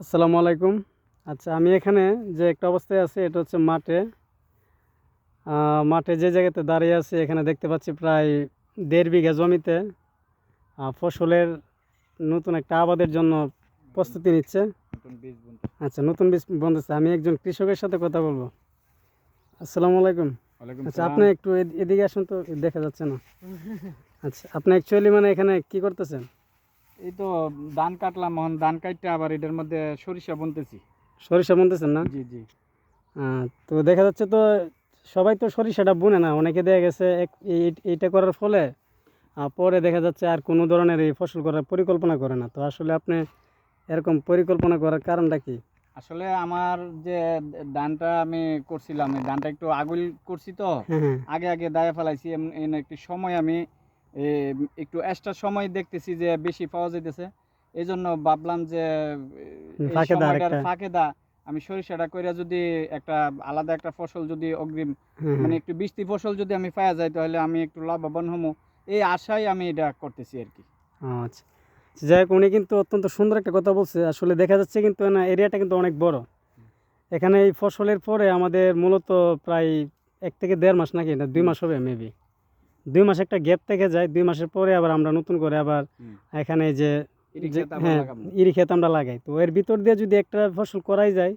আসসালামু আলাইকুম। আচ্ছা আমি এখানে যে একটা অবস্থায় আছি এটা হচ্ছে মাঠে। মাঠে যে জায়গাতে দাঁড়িয়ে আছি এখানে দেখতে পাচ্ছি প্রায় দেড় বিঘা জমিতে ফসলের নতুন একটা আবাদের জন্য প্রস্তুতি নিচ্ছে। আচ্ছা নতুন বীজ বন্ধুছে আমি একজন কৃষকের সাথে কথা বলব। আসসালামু আলাইকুম। আচ্ছা আপনি একটু এদ- এদিকে আসুন তো দেখা যাচ্ছে না। আচ্ছা আপনি অ্যাকচুয়ালি মানে এখানে কি করতেছেন? এই তো ধান কাটলাম এখন ধান কাটতে আবার এটার মধ্যে সরিষা বুনতেছি। সরিষা বুনতেছেন না? জি জি। তো দেখা যাচ্ছে তো সবাই তো সরিষাটা বুনে না অনেকে দেখা গেছে এইটা করার ফলে পরে দেখা যাচ্ছে আর কোনো ধরনের এই ফসল করার পরিকল্পনা করে না। তো আসলে আপনি এরকম পরিকল্পনা করার কারণটা কি? আসলে আমার যে ধানটা আমি করছিলাম ধানটা একটু আগুল করছি তো হ্যাঁ হ্যাঁ। আগে আগে দায়া ফেলাইছি একটু সময় আমি একটু এক্সট্রা সময় দেখতেছি যে বেশি পাওয়া যাইতেছে। এই জন্য ভাবলাম যে ফাঁকে দা আমি সরিষাটা কইরা যদি একটা আলাদা একটা ফসল যদি অগ্রিম মানে। একটু বৃষ্টি ফসল যদি আমি পাওয়া যাই তাহলে আমি একটু লাভবান হব এই আশায় আমি এটা করতেছি আর কি আচ্ছা। যাই হোক উনি কিন্তু অত্যন্ত সুন্দর একটা কথা বলছে। আসলে দেখা যাচ্ছে কিন্তু না এরিয়াটা কিন্তু অনেক বড়। এখানে এই ফসলের পরে আমাদের মূলত প্রায় এক থেকে দেড় মাস নাকি না দুই মাস হবে মেবি দুই মাস একটা গ্যাপ থেকে যায় দুই মাসের পরে আবার আমরা নতুন করে আবার এখানে যে হ্যাঁ। ইরি ক্ষেত আমরা লাগাই। তো এর ভিতর দিয়ে যদি একটা ফসল করাই যায়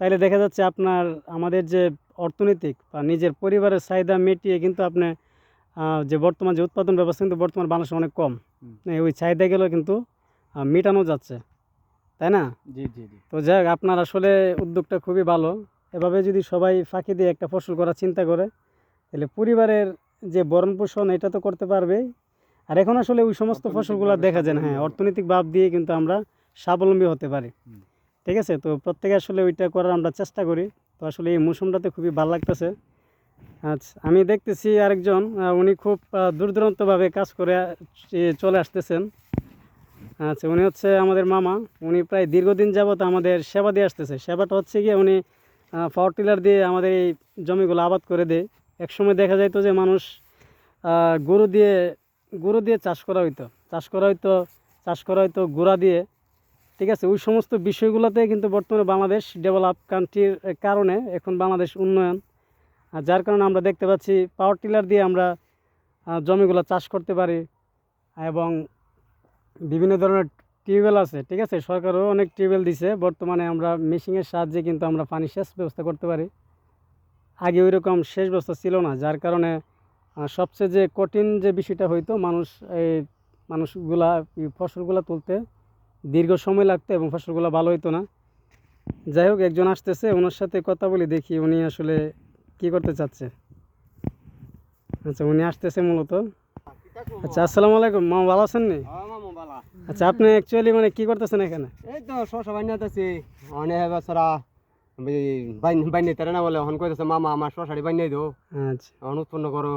তাহলে দেখা যাচ্ছে আপনার আমাদের যে অর্থনৈতিক বা নিজের পরিবারের চাহিদা মিটিয়ে কিন্তু আপনি যে বর্তমান যে উৎপাদন ব্যবস্থা কিন্তু বর্তমান বাংলাদেশে অনেক কম। ওই চাহিদা গেলেও কিন্তু মেটানো যাচ্ছে। তাই না? জি জি জি। তো যাই আপনার আসলে উদ্যোগটা খুবই ভালো। এভাবে যদি সবাই ফাঁকি দিয়ে একটা ফসল করার চিন্তা করে তাহলে পরিবারের যে বরণ পোষণ এটা তো করতে পারবেই আর এখন আসলে ওই সমস্ত ফসলগুলো দেখা যায় না। হ্যাঁ অর্থনৈতিক ভাব দিয়ে কিন্তু আমরা স্বাবলম্বী হতে পারি। ঠিক আছে? তো প্রত্যেকে আসলে ওইটা করার আমরা চেষ্টা করি। তো আসলে এই মৌসুমটাতে খুবই ভালো লাগতেছে। আচ্ছা আমি দেখতেছি আরেকজন উনি খুব দূর দূরান্তভাবে কাজ করে চলে আসতেছেন। আচ্ছা উনি হচ্ছে আমাদের মামা। উনি প্রায় দীর্ঘদিন যাবত আমাদের সেবা দিয়ে আসতেছে। সেবাটা হচ্ছে গিয়ে উনি পাওয়ার টিলার দিয়ে আমাদের এই জমিগুলো আবাদ করে দেয়। একসময় দেখা যাইতো যে মানুষ গরু দিয়ে গরু দিয়ে চাষ করা হইতো। চাষ করা হইতো, চাষ করা হইতো গোড়া দিয়ে। ঠিক আছে, ওই সমস্ত বিষয়গুলোতে কিন্তু বর্তমানে বাংলাদেশ ডেভেলপ কান্ট্রির কারণে এখন বাংলাদেশ উন্নয়ন। যার কারণে আমরা দেখতে পাচ্ছি পাওয়ার টিলার দিয়ে আমরা জমিগুলো চাষ করতে পারি। এবং বিভিন্ন ধরনের টিউবওয়েল আছে, ঠিক আছে? সরকারও অনেক টিউবওয়েল দিছে। বর্তমানে আমরা মেশিনের সাহায্যে কিন্তু আমরা পানি সেচ ব্যবস্থা করতে পারি। আগে ওই রকম সেচ ব্যবস্থা ছিল না যার কারণে সবচেয়ে যে কঠিন যে বিষয়টা হইতো মানুষ এই মানুষগুলা ফসলগুলা তুলতে দীর্ঘ সময় লাগতো এবং ফসলগুলো ভালো হইতো না। যাই হোক একজন আসতেছে ওনার সাথে কথা বলি দেখি উনি আসলে কি করতে চাচ্ছে। আচ্ছা উনি আসতেছে মূলত। আচ্ছা আসসালামু আলাইকুম। মা ভালো আছেন নি? আচ্ছা আপনি অ্যাকচুয়ালি মানে কি করতেছেন এখানে? এই তো শশা বান্যাতেছি অনেক বছরা বাইনে তারা না বলে হন কইতেছে মামা আমার শশাটি বান্যাই দো আচ্ছা। উৎপন্ন করো।